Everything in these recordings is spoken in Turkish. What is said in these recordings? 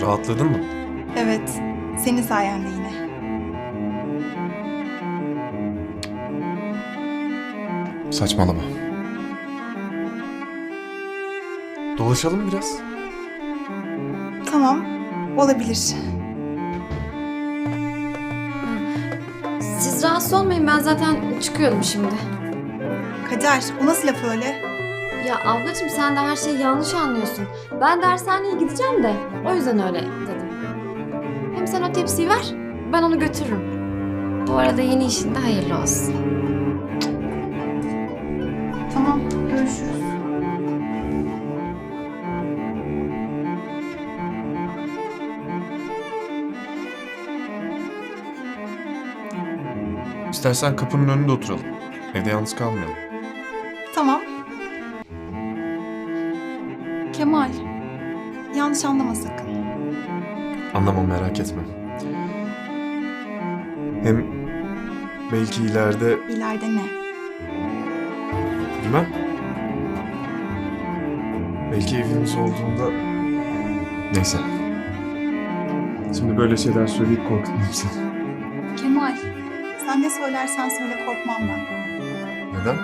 Rahatladın mı? Evet, senin sayende yine. Saçmalama. Dolaşalım biraz. Tamam, olabilir. Siz rahatsız olmayın ben zaten çıkıyorum şimdi. Kader, o nasıl laf öyle? Ya ablacığım sen de her şeyi yanlış anlıyorsun. Ben dershaneye gideceğim de o yüzden öyle dedim. Hem sen o tepsiyi ver ben onu götürürüm. Bu arada yeni işinde hayırlı olsun. Tamam, görüşürüz. İstersen kapının önünde oturalım. Evde yalnız kalmayalım. Tamam. Kemal, yanlış anlama sakın. Anlamam merak etme. Hem belki ileride İleride ne? bilmem. Belki evimiz olduğunda... Neyse. Şimdi böyle şeyler söyleyip korkutmayayım seni. Kemal, sen ne söylersen söyle korkmam ben. Neden?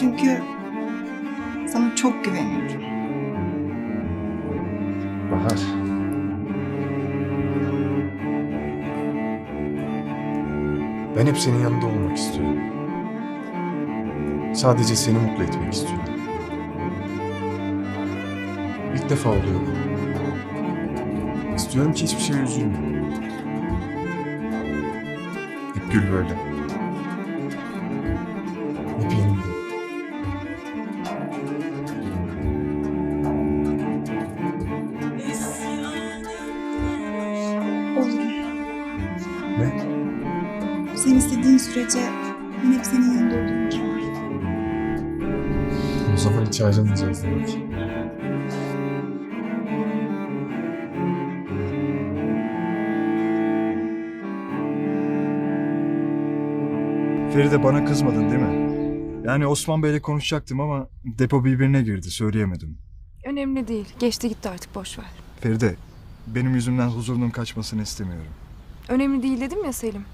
Çünkü çok güveniyorum. Bahar. Ben hep senin yanında olmak istiyorum. Sadece seni mutlu etmek istiyorum. İlk defa oluyor bu. İstiyorum ki hiçbir şey üzülme. Hep gül böyle. Sürece ben hep senin yanında olurum Kemal. O zaman hiç ayrılmayacağız demek. Feride bana kızmadın değil mi? Yani Osman Bey'le konuşacaktım ama depo birbirine girdi söyleyemedim. Önemli değil. Geçti gitti artık boş ver. Feride benim yüzümden huzurunun kaçmasını istemiyorum. Önemli değil dedim ya Selim.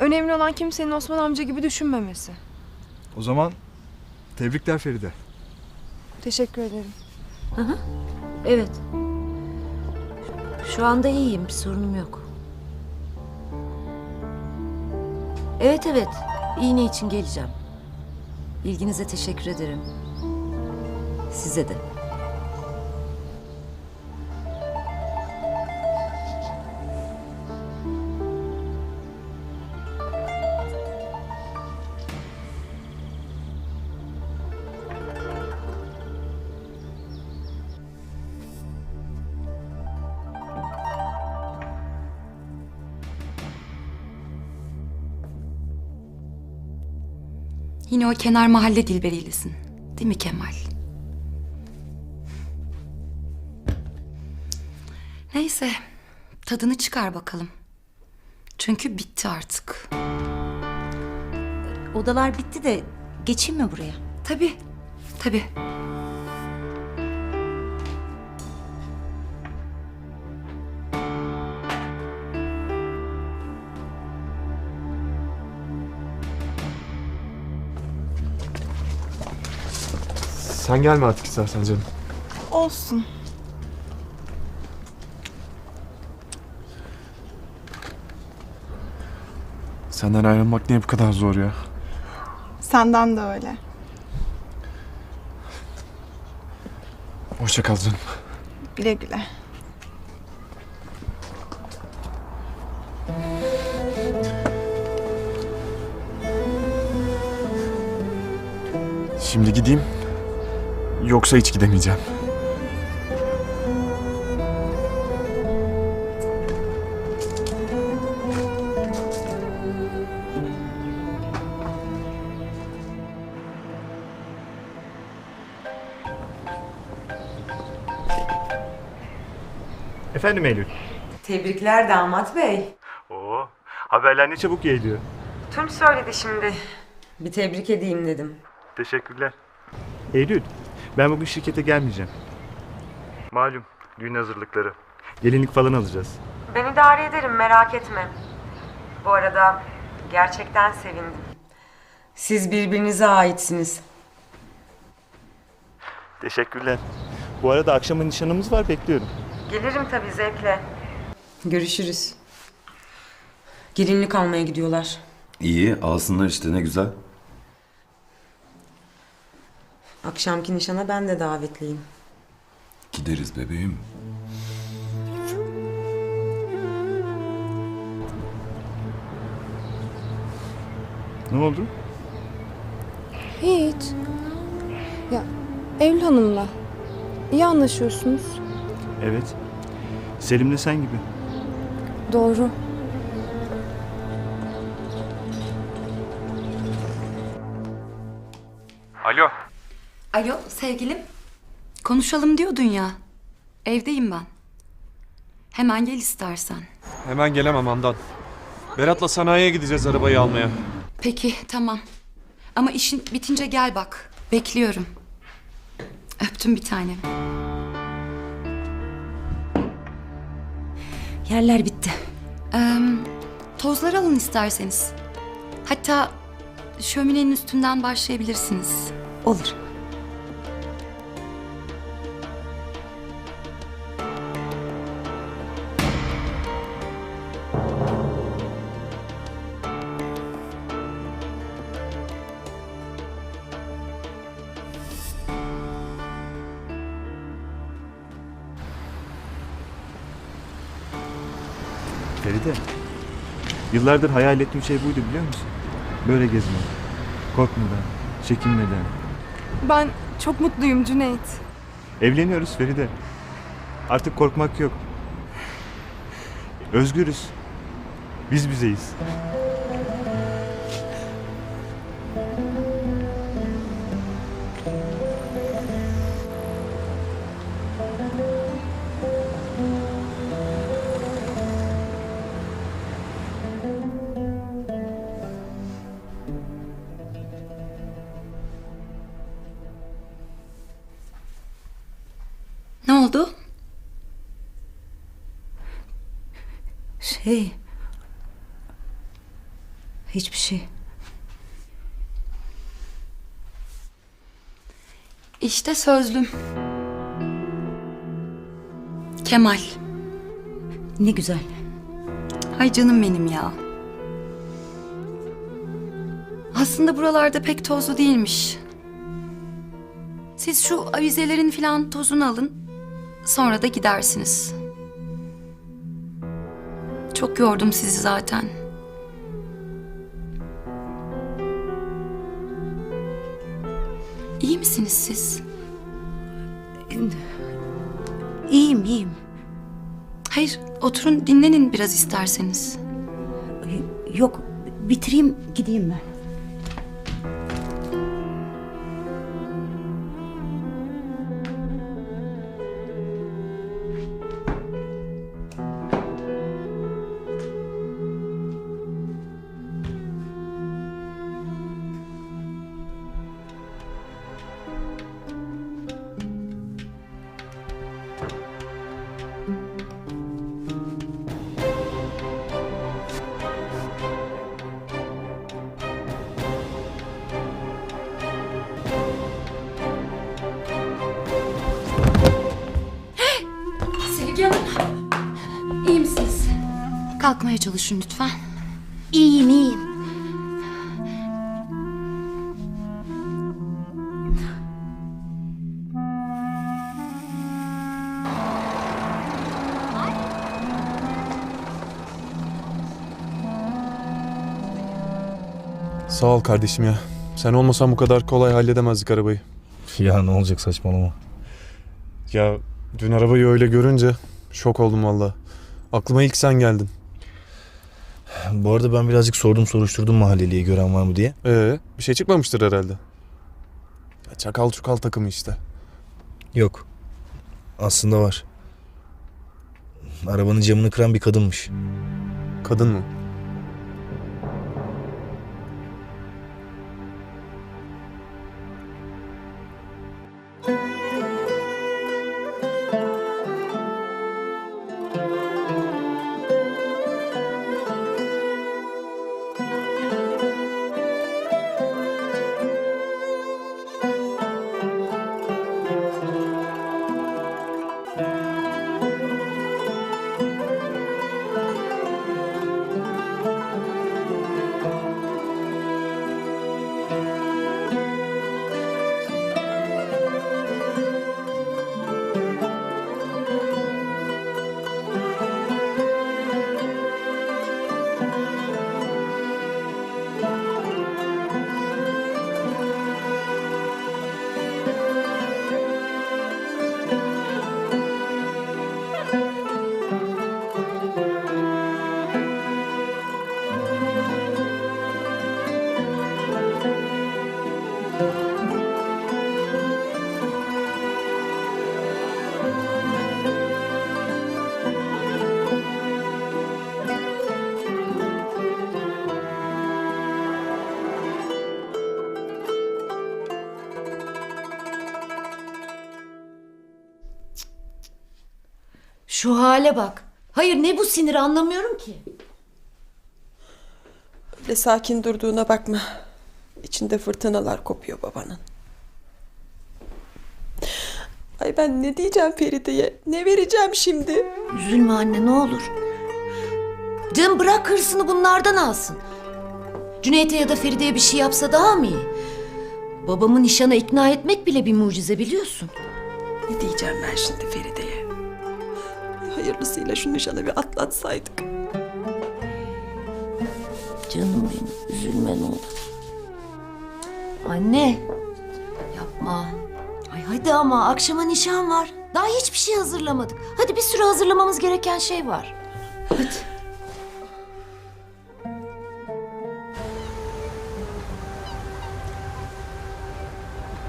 Önemli olan kimsenin Osman amca gibi düşünmemesi. O zaman tebrikler Feride. Teşekkür ederim. Evet. Şu anda iyiyim, bir sorunum yok. Evet evet, iğne için geleceğim. İlginize teşekkür ederim. Size de. O kenar mahalle dilberiylesin. Değil mi Kemal? Neyse, tadını çıkar bakalım. Çünkü bitti artık. Odalar bitti de geçeyim mi buraya? Tabii, tabii. Sen gelme artık istersen canım. Olsun. Senden ayrılmak niye bu kadar zor ya? Senden de öyle. Hoşça kal canım. Güle güle. Şimdi gideyim. Yoksa hiç gidemeyeceğim. Efendim Eylül. Tebrikler damat bey. Oo, haberler ne çabuk geliyor. Tunç söyledi şimdi. Bir tebrik edeyim dedim. Teşekkürler. Eylül, ben bugün şirkete gelmeyeceğim. Malum, Düğün hazırlıkları. Gelinlik falan alacağız. Ben idare ederim merak etme. Bu arada gerçekten sevindim. Siz birbirinize aitsiniz. Teşekkürler. Bu arada akşama nişanımız var bekliyorum. Gelirim tabii zevkle. Görüşürüz. Gelinlik almaya gidiyorlar. İyi alsınlar işte ne güzel. Akşamki nişana ben de davetliyim. Gideriz bebeğim. Ne oldu? Hiç. Ya Eylül Hanım'la iyi anlaşıyorsunuz. Evet. Selim'le sen gibi. Doğru. Alo. Alo sevgilim. Konuşalım diyordun ya. Evdeyim ben. Hemen gel istersen. Hemen gelemem Handan. Berat'la sanayiye gideceğiz arabayı almaya. Peki tamam. Ama işin bitince gel bak. Bekliyorum. Öptüm bir tanem. Yerler bitti. Ee, tozları alın isterseniz. Hatta şöminenin üstünden başlayabilirsiniz. Olur. Yıllardır hayal ettiğim şey buydu biliyor musun? Böyle gezmek. Korkmadan, çekinmeden. Ben çok mutluyum Cüneyt. Evleniyoruz Feride. Artık korkmak yok. Özgürüz. Biz bizeyiz. Sözlüm. Kemal. Ne güzel. Ay canım benim ya. Aslında buralarda pek tozlu değilmiş. Siz şu avizelerin filan tozunu alın. Sonra da gidersiniz. Çok yordum sizi zaten. İyi misiniz siz? İyiyim iyiyim. Hayır, oturun dinlenin biraz isterseniz. Yok bitireyim gideyim ben. Çalışın lütfen. İyiyim iyiyim. Sağ ol kardeşim ya. Sen olmasan bu kadar kolay halledemezdik arabayı. Ya ne olacak saçmalama. Ya dün arabayı öyle görünce şok oldum valla. Aklıma ilk sen geldin. Bu arada ben birazcık sordum soruşturdum mahalleliye gören var mı diye. Ee, bir şey çıkmamıştır herhalde. Ya çakal çukal takımı işte. Yok. Aslında var. Arabanın camını kıran bir kadınmış. Kadın mı? Şu hale bak. Hayır ne bu sinir anlamıyorum ki. Öyle sakin durduğuna bakma. İçinde fırtınalar kopuyor babanın. Ay ben ne diyeceğim Feride'ye? Ne vereceğim şimdi? Üzülme anne ne olur. Canım bırak hırsını bunlardan alsın. Cüneyt'e ya da Feride'ye bir şey yapsa daha mı iyi? Babamı nişana ikna etmek bile bir mucize biliyorsun. Ne diyeceğim ben şimdi Feride'ye? Hayırlısıyla şu nişanı bir atlatsaydık. Canım benim üzülme ne olur. Anne yapma. Ay hadi ama akşama nişan var. Daha hiçbir şey hazırlamadık. Hadi bir sürü hazırlamamız gereken şey var. Hadi.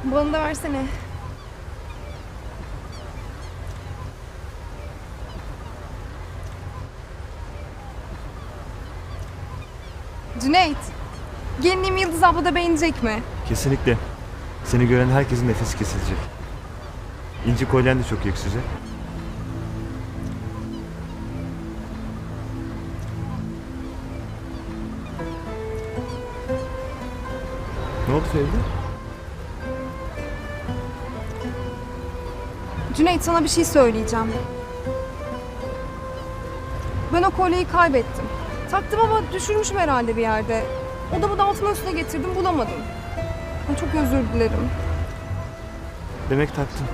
Bana da versene. Cüneyt. Gelinim Yıldız abla da beğenecek mi? Kesinlikle. Seni gören herkesin nefesi kesilecek. İnci kolyen de çok yakışacak. Ne oldu Feride? Cüneyt sana bir şey söyleyeceğim. Ben o kolyeyi kaybettim. Taktım ama düşürmüşüm herhalde bir yerde. Odamı dağıtma üstüne getirdim bulamadım. Ay, Çok özür dilerim. Demek taktın.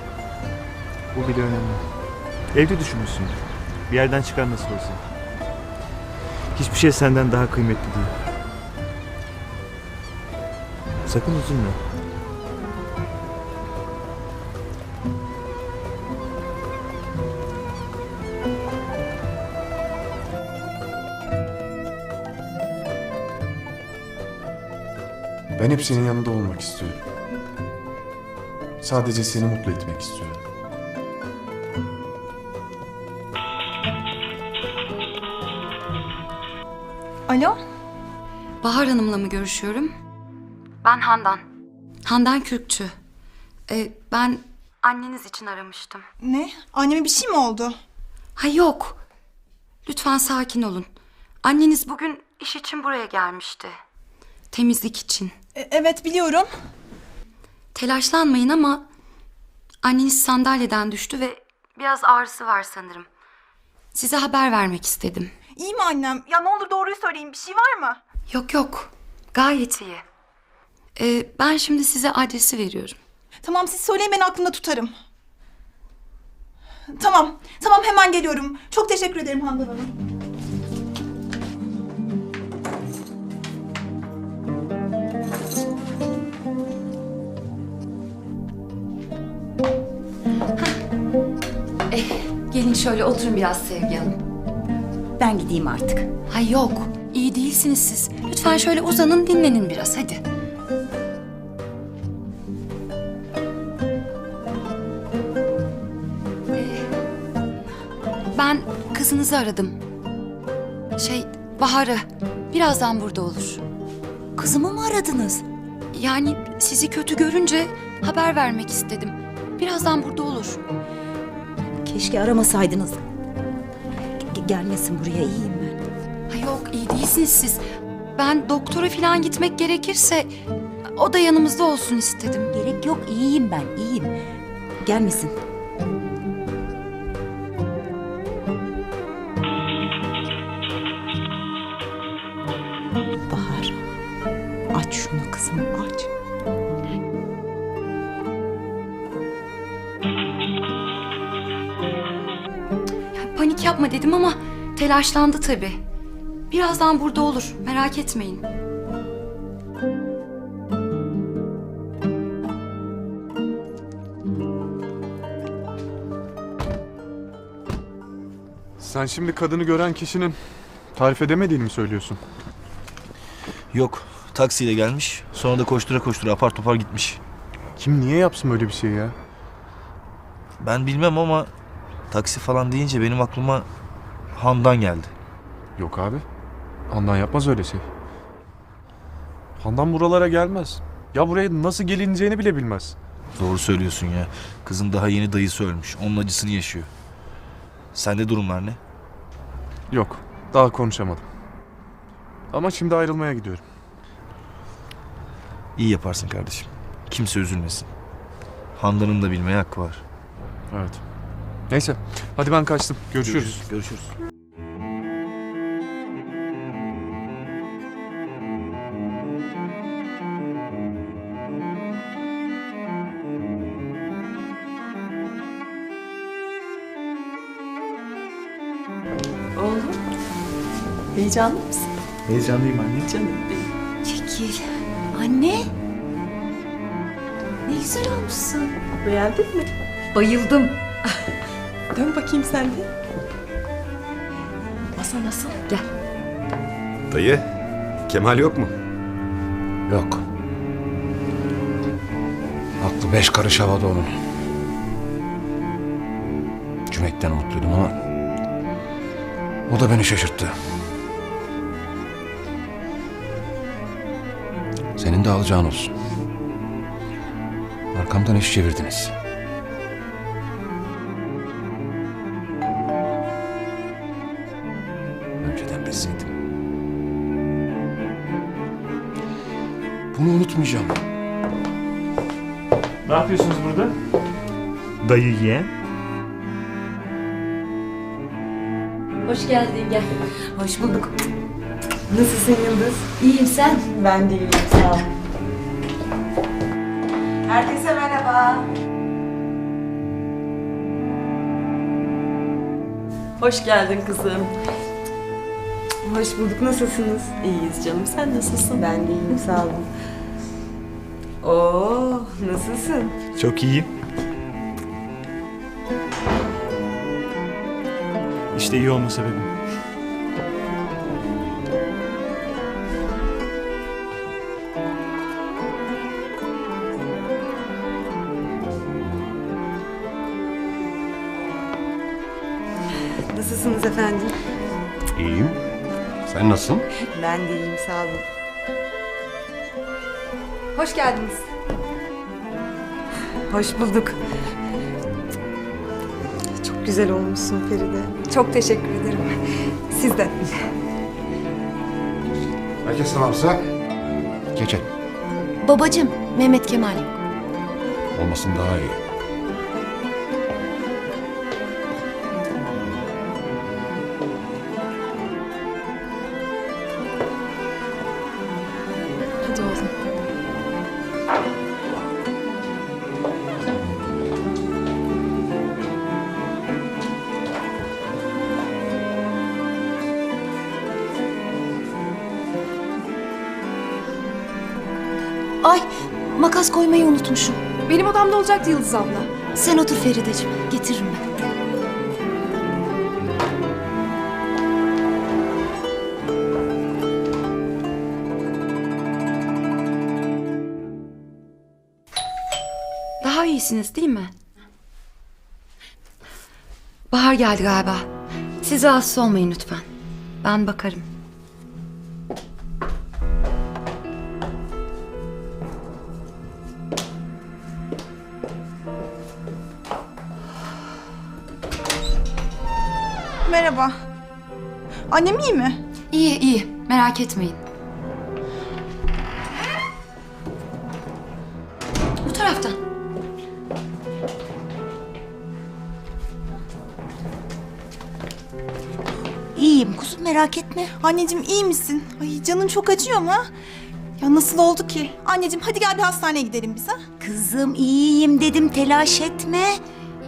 Bu bile önemli. Evde düşünmüşsündür. Bir yerden çıkar nasıl olsa. Hiçbir şey senden daha kıymetli değil. Sakın üzülme. Ben hep senin yanında olmak istiyorum. Sadece seni mutlu etmek istiyorum. Alo? Bahar Hanım'la mı görüşüyorum? Ben Handan. Handan Kürkçü. Ee, ben anneniz için aramıştım. Ne? Anneme bir şey mi oldu? Ha yok. Lütfen sakin olun. Anneniz bugün iş için buraya gelmişti. Temizlik için. E, evet biliyorum. Telaşlanmayın ama anneniz sandalyeden düştü ve biraz ağrısı var sanırım. Size haber vermek istedim. İyi mi annem? Ya ne olur doğruyu söyleyin. Bir şey var mı? Yok yok. Gayet iyi. Ee, ben şimdi size adresi veriyorum. Tamam siz söyleyin ben aklımda tutarım. Tamam. Tamam hemen geliyorum. Çok teşekkür ederim Handan Hanım. Gelin şöyle oturun biraz Sevgi Hanım. Ben gideyim artık. Ha yok. iyi değilsiniz siz. Lütfen şöyle uzanın dinlenin biraz hadi. Ee, Ben kızınızı aradım. Şey Bahar'ı. Birazdan burada olur. Kızımı mı aradınız? Yani sizi kötü görünce haber vermek istedim. Birazdan burada olur. Keşke aramasaydınız. Ge- gelmesin buraya iyiyim ben. Ha yok iyi değilsiniz siz. Ben doktora falan gitmek gerekirse o da yanımızda olsun istedim. Gerek yok iyiyim ben iyiyim. Gelmesin. Panik yapma dedim ama telaşlandı tabii. Birazdan burada olur merak etmeyin. Sen şimdi kadını gören kişinin tarif edemediğini mi söylüyorsun? Yok. Taksiyle gelmiş. Sonra da koştura koştura apar topar gitmiş. Kim niye yapsın böyle bir şey ya? Ben bilmem ama taksi falan deyince benim aklıma Handan geldi. Yok abi. Handan yapmaz öyle şey. Handan buralara gelmez. Ya buraya nasıl gelineceğini bile bilmez. Doğru söylüyorsun ya. Kızın daha yeni dayısı ölmüş. Onun acısını yaşıyor. Sende durumlar ne? Yok. Daha konuşamadım. Ama şimdi ayrılmaya gidiyorum. İyi yaparsın kardeşim. Kimse üzülmesin. Handan'ın da bilmeye hakkı var. Evet. Neyse. Hadi ben kaçtım. Görüşürüz. Görüşürüz. Oğlum. Heyecanlı mısın? Heyecanlıyım anne. Canım benim. Çekil. Anne. Ne güzel olmuşsun. Beğendin mi? Bayıldım. Dön bakayım sen de. Masa nasıl? Gel. Dayı, Kemal yok mu? Yok. Aklı beş karış havada onun. Cüneyt'ten umutluydum ama... O da beni şaşırttı. Senin de alacağın olsun. Arkamdan iş çevirdiniz. Bunu unutmayacağım. Ne yapıyorsunuz burada? Dayı yeğen. Hoş geldin gel. Hoş bulduk. Nasılsın Yıldız? İyiyim sen. Ben de iyiyim sağ ol. Herkese merhaba. Hoş geldin kızım. Hoş bulduk. Nasılsınız? İyiyiz canım. Sen nasılsın? Ben de iyiyim sağ olun. Oo, nasılsın? Çok iyiyim. İşte iyi olma sebebim. Nasılsınız efendim? İyiyim. Sen nasılsın? Ben de iyiyim sağ olun. Hoş geldiniz. Hoş bulduk. Çok güzel olmuşsun Feride. Çok teşekkür ederim. Siz de. Herkes tamamsa geçelim. Babacım Mehmet Kemal yok. Olmasın daha iyi. Koymayı unutmuşum. Benim odamda olacaktı Yıldız abla. Sen otur Ferideciğim. Getiririm ben. Daha iyisiniz değil mi? Bahar geldi galiba. Siz rahatsız olmayın lütfen. Ben bakarım. Merhaba. Annem iyi mi? İyi iyi merak etmeyin. Bu taraftan. İyiyim kuzum merak etme. Anneciğim iyi misin? Ay canın çok acıyor mu? ha? Ya nasıl oldu ki? Anneciğim hadi gel bir hastaneye gidelim biz ha. Kızım iyiyim dedim telaş etme.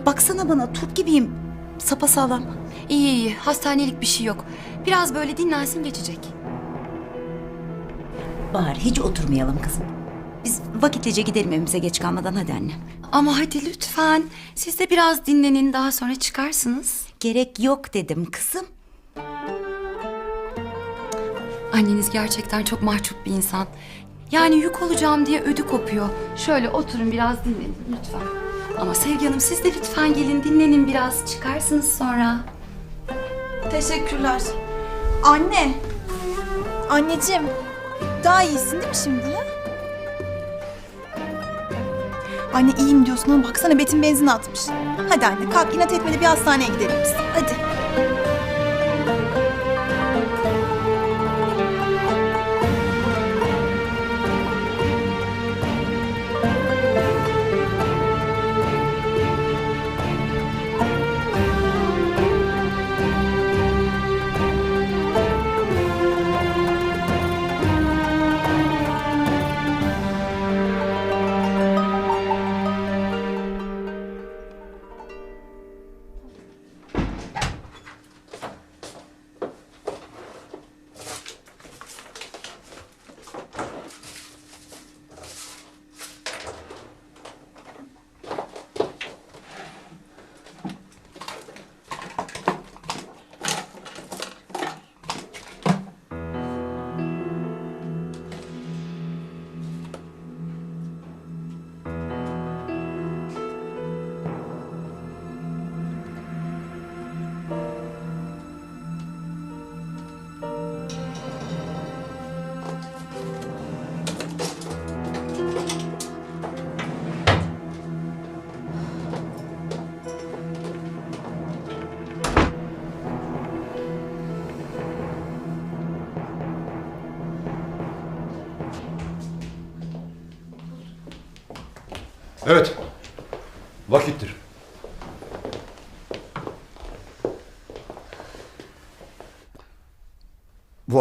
Baksana bana turp gibiyim. Sapasağlam. İyi iyi hastanelik bir şey yok. Biraz böyle dinlensin geçecek. Bahar hiç oturmayalım kızım. Biz vakitlice gidelim evimize geç kalmadan hadi anne. Ama hadi lütfen. Siz de biraz dinlenin daha sonra çıkarsınız. Gerek yok dedim kızım. Anneniz gerçekten çok mahcup bir insan. Yani yük olacağım diye ödü kopuyor. Şöyle oturun biraz dinlenin lütfen. Ama Sevgi Hanım siz de lütfen gelin dinlenin biraz. Çıkarsınız sonra. Teşekkürler. Anne. Anneciğim. Daha iyisin değil mi şimdi ha? Anne iyiyim diyorsun ama baksana Betim benzin atmış. Hadi anne kalk inat etme de bir hastaneye gidelim biz. Hadi.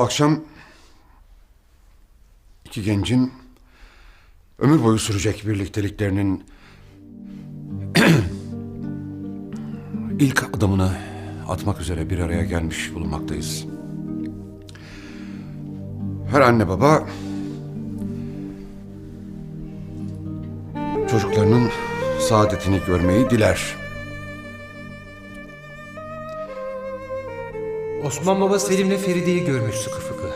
Akşam iki gencin ömür boyu sürecek birlikteliklerinin ilk adımını atmak üzere bir araya gelmiş bulunmaktayız. Her anne baba çocuklarının saadetini görmeyi diler. Osman Baba Selim'le Feride'yi görmüş sıkı fıkı.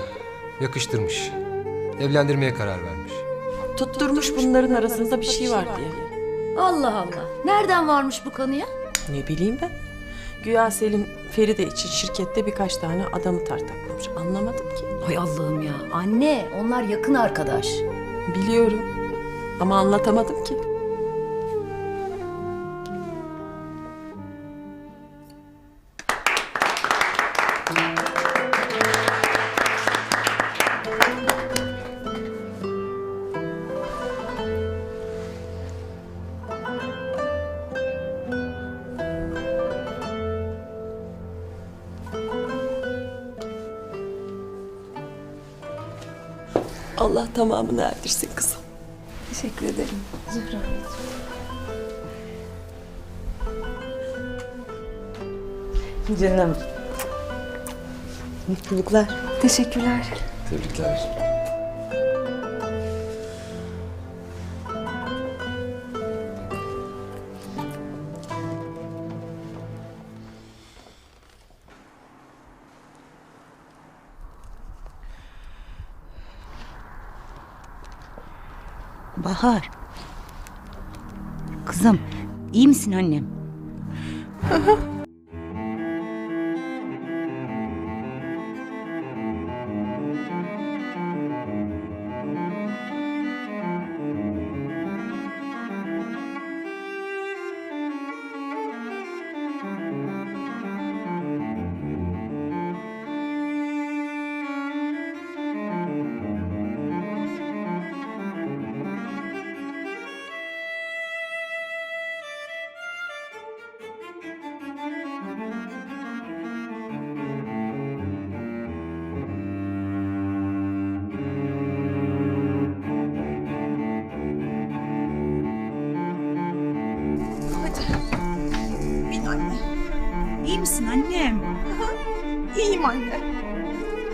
Yakıştırmış. Evlendirmeye karar vermiş. Tutturmuş bunların arasında bir şey var diye. Allah Allah. Nereden varmış bu kanıya? Ne bileyim ben. Güya Selim Feride için şirkette birkaç tane adamı tartaklamış. Anlamadım ki. Hay Allah'ım ya. Anne onlar yakın arkadaş. Biliyorum. Ama anlatamadım ki. Allah tamamını erdirsin kızım. Teşekkür ederim. Zühra. Canım. Mutluluklar. Teşekkürler. Tebrikler. Annem? Anne.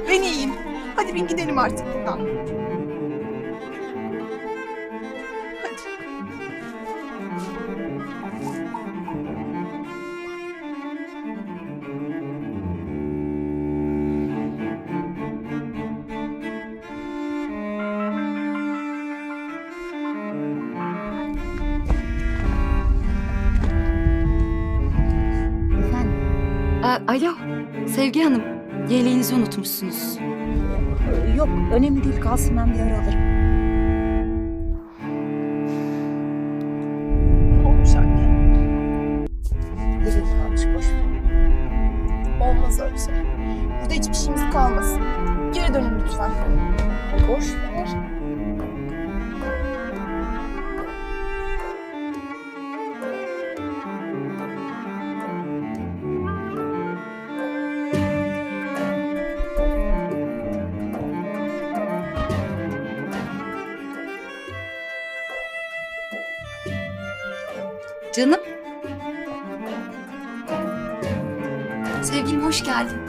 Ben iyiyim. Hadi bin gidelim artık buradan. Hadi. Alo, Sevgi Hanım. Yeleğinizi unutmuşsunuz. Yok, önemli değil. Kalsın ben bir ara alırım. Canım. Sevgilim hoş geldin.